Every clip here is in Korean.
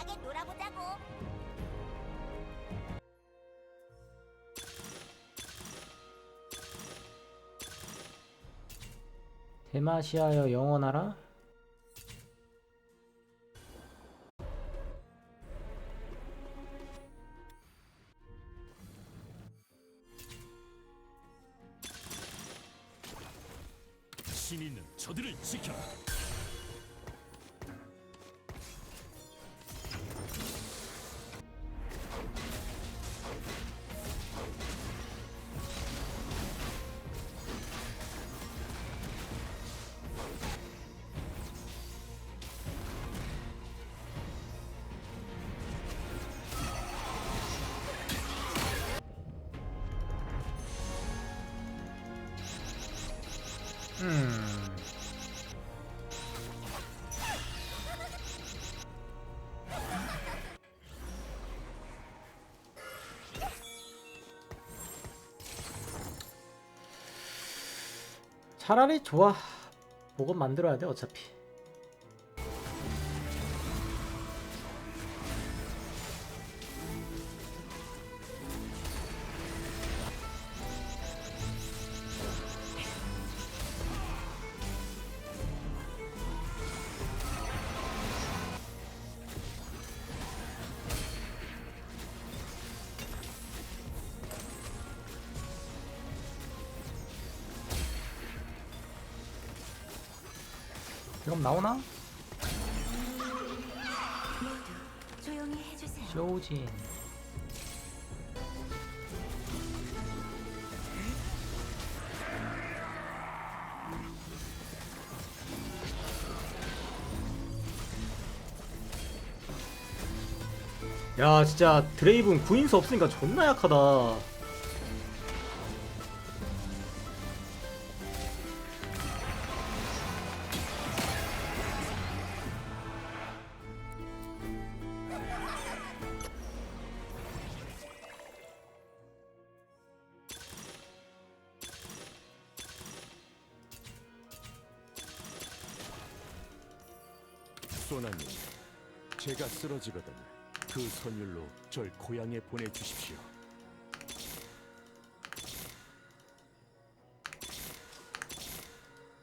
신나게 놀아보자고. 대마시아여 영원하라? 신이 있는 저들을 지켜라. 차라리 좋아. 보건 만들어야 돼 어차피. 그럼 나오나? 조용히 해주세요. 쇼진. 야 진짜 드레이븐 구인수 없으니까 존나 약하다 소나님, 제가 쓰러지거든 그 선율로 절 고향에 보내주십시오.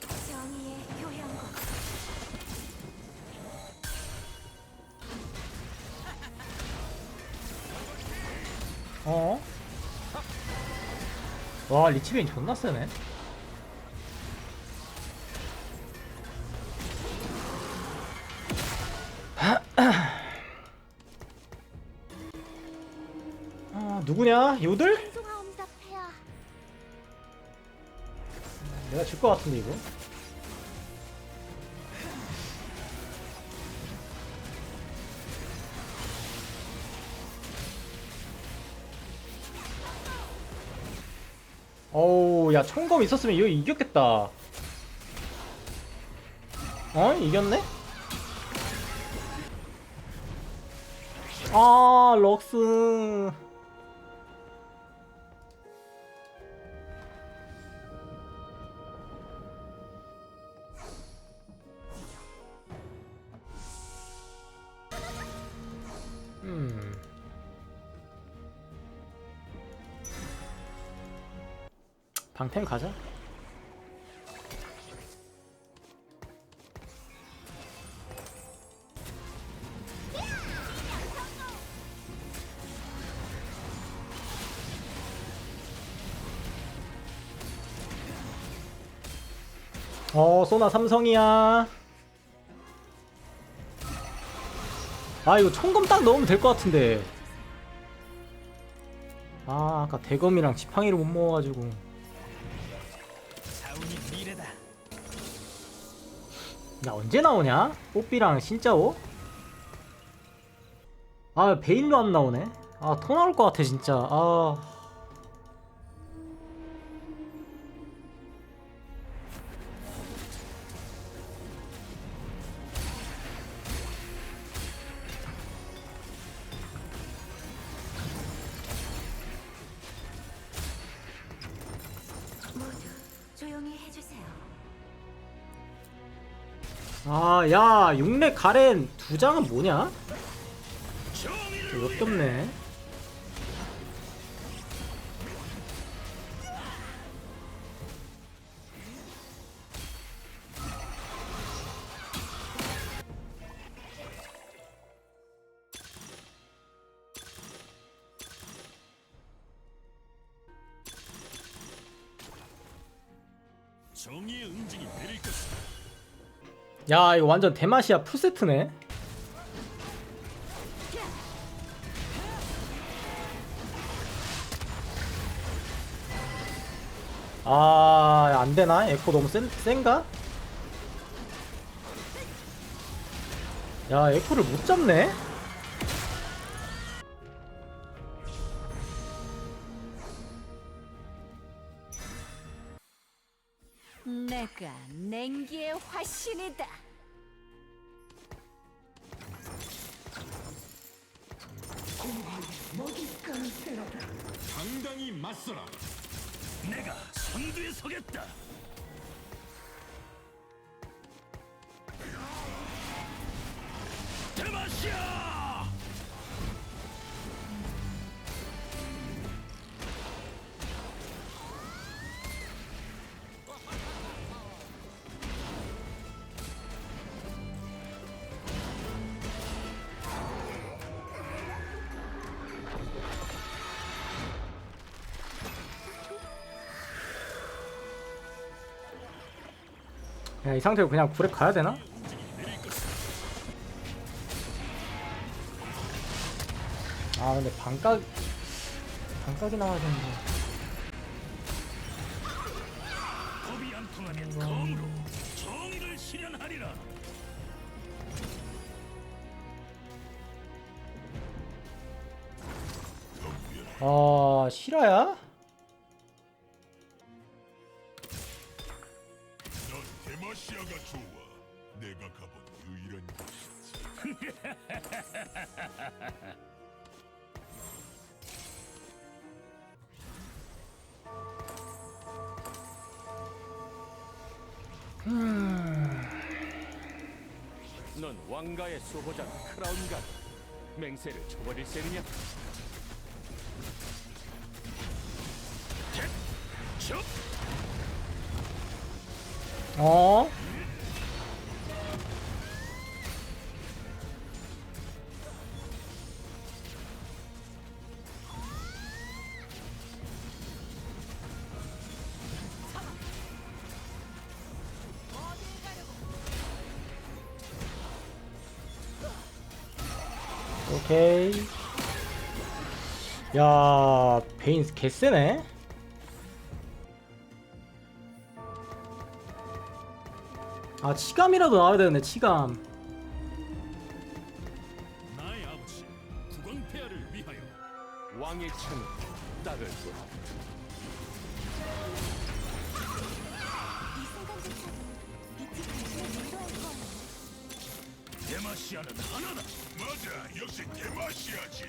정의의 교향곡. 어? 와 리치베인 존나 세네 누구냐? 요들? 폐하. 내가 질 것 같은데 이거 어우 야 총검 있었으면 이거 이겼겠다 어? 이겼네? 아 럭스 방템 가자. 어, 소나 삼성이야. 아, 이거 총검 딱 넣으면 될 것 같은데. 아, 아까 대검이랑 지팡이를 못 모아가지고. 야 언제 나오냐? 뽀삐랑 신짜오? 아 베일로 안 나오네 아 토 나올 것 같아 진짜 아 아, 야, 육렙 가렌 두 장은 뭐냐? 역겹네 정의의 응징이 내릴 것이다. 야 이거 완전 대마시아 풀세트네 아 안되나? 에코 너무 센, 센가? 야 에코를 못 잡네? 내가 냉기의 화신이다. 당당히 맞서라. 내가 선두에 서겠다. 야 이 상태로 그냥 불에 가야 되나? 아 근데 반각 반각이 나와야 되는데. 아 실화야? 데마시아가 좋아. 내가 가본 유일한 곳이지. 넌 왕가의 수호자 크라운가 맹세를 쳐버릴 셈이냐? 접! 어? 오케이 야 베인 개쎄네 아 치감이라도 나와야 되는데 치감 나의 아버지 국왕 폐하를 위하여 왕의 이 순간조차도 빛이 당신을 인도할 거예요. 데마시아는 하나다 맞아, 역시 데마시아지.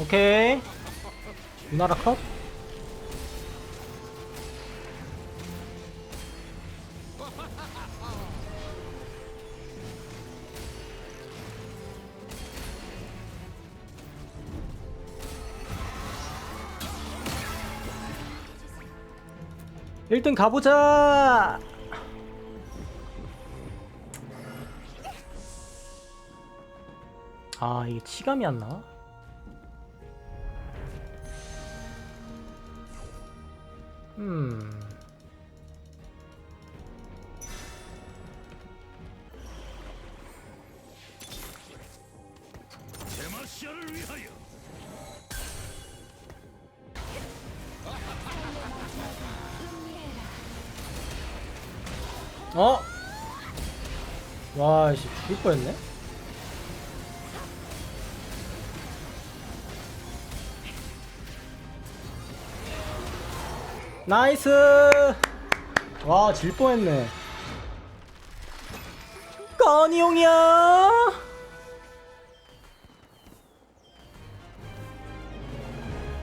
오케이. 누나라 컷. 일등 가보자 아 이게 치감이 안 나와? 음 어? 와, 씨, 죽을 뻔했네? 나이스! 와, 질 뻔했네. 건이용이야!